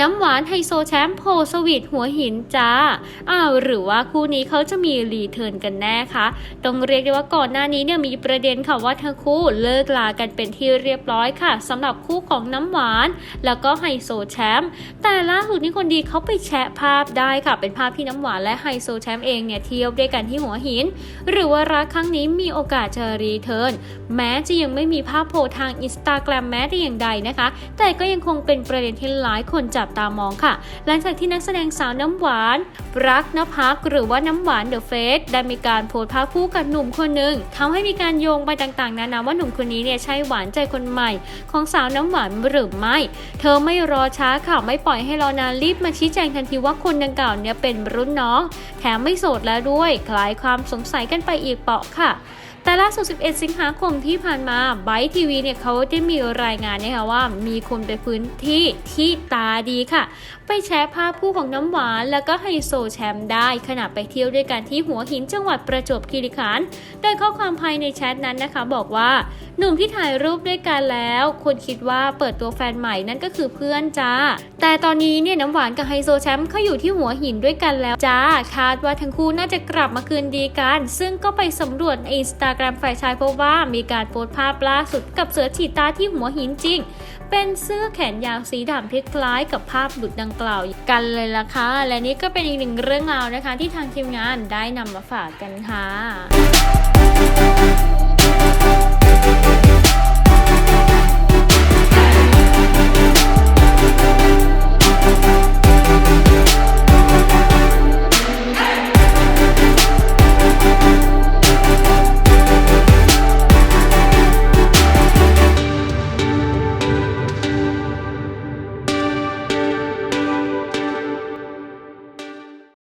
น้ำหวานไฮโซแชมป์โพสวีทหัวหินจ้าอ้าวหรือว่าคู่นี้เขาจะมีรีเทิร์นกันแน่คะต้องเรียกได้ว่าก่อนหน้านี้เนี่ยมีประเด็นค่ะว่าทั้งคู่เลิกลากันเป็นที่เรียบร้อยค่ะสำหรับคู่ของน้ำหวาน แล้วก็ไฮโซแชมป์แต่ล่าสุดนี้คนดีเขาไปแชะภาพได้ค่ะ เป็นภาพที่น้ำหวานและไฮโซแชมป์เองเนี่ยเที่ยวด้วยกันที่หัวหิน หรือว่ารักครั้งนี้มีโอกาสจะรีเทิร์นแม้จะยังไม่มีภาพโพสทางอินสตาแกรมแม้แต่อย่างใดนะคะ แต่ก็ยังคงเป็นประเด็นที่หลายคนจับตามองค่ะ หลังจากที่นักแสดงสาวน้ำหวาน รักนภักหรือว่าน้ำหวานเดอะเฟสได้มีการโพสต์ภาพคู่กับหนุ่มคนหนึ่งทำให้มีการโยงไปต่างๆนานาว่าหนุ่มคนนี้เนี่ยใช่หวานใจคนใหม่ ของสาวน้ำหวานหรือไม่ เธอไม่รอช้าค่ะไม่ปล่อยให้รอนานรีบมาชี้แจงทันทีว่าคนดังกล่าวเนี่ยเป็นรุ่นน้อง แถมไม่โสดแล้วด้วยคลายความสงสัยกันไปอีกเปาะค่ะ แต่ล่าสุด 11 สิงหาคมที่ผ่านมาไบทีวีเนี่ยเขาได้มีรายงานนะคะว่ามีคนไปพื้นที่ที่ตาดีค่ะ ไปแชร์ภาพคู่ของน้ำหวาน แล้วก็ไฮโซแชมป์ได้ ขณะไปเที่ยวด้วยกันที่หัวหินจังหวัดประจวบคีรีขันธ์โดยข้อความภายในแชทนั้นนะคะ บอกว่า หนุ่มที่ถ่ายรูปด้วยกันแล้ว คนคิดว่าเปิดตัวแฟนใหม่นั่นก็คือเพื่อนจ้า แต่ตอนนี้เนี่ยน้ำหวานกับไฮโซแชมป์เขาอยู่ที่หัวหินด้วยกันแล้วจ้าคาดว่าทั้งคู่น่าจะกลับมาคืนดีกัน ซึ่งก็ไปสำรวจอินสตาแกรมฝ่ายชายพบว่ามีการโพสต์ภาพล่าสุดกับเสือฉีดตาที่หัวหินจริง เป็นเสื้อแขนยาวสีดำที่คล้ายกับภาพหลุดดังกล่าวกันเลยล่ะค่ะ และนี่ก็เป็นอีกหนึ่งเรื่องราวนะคะ ที่ทางทีมงานได้นำมาฝากกันค่ะ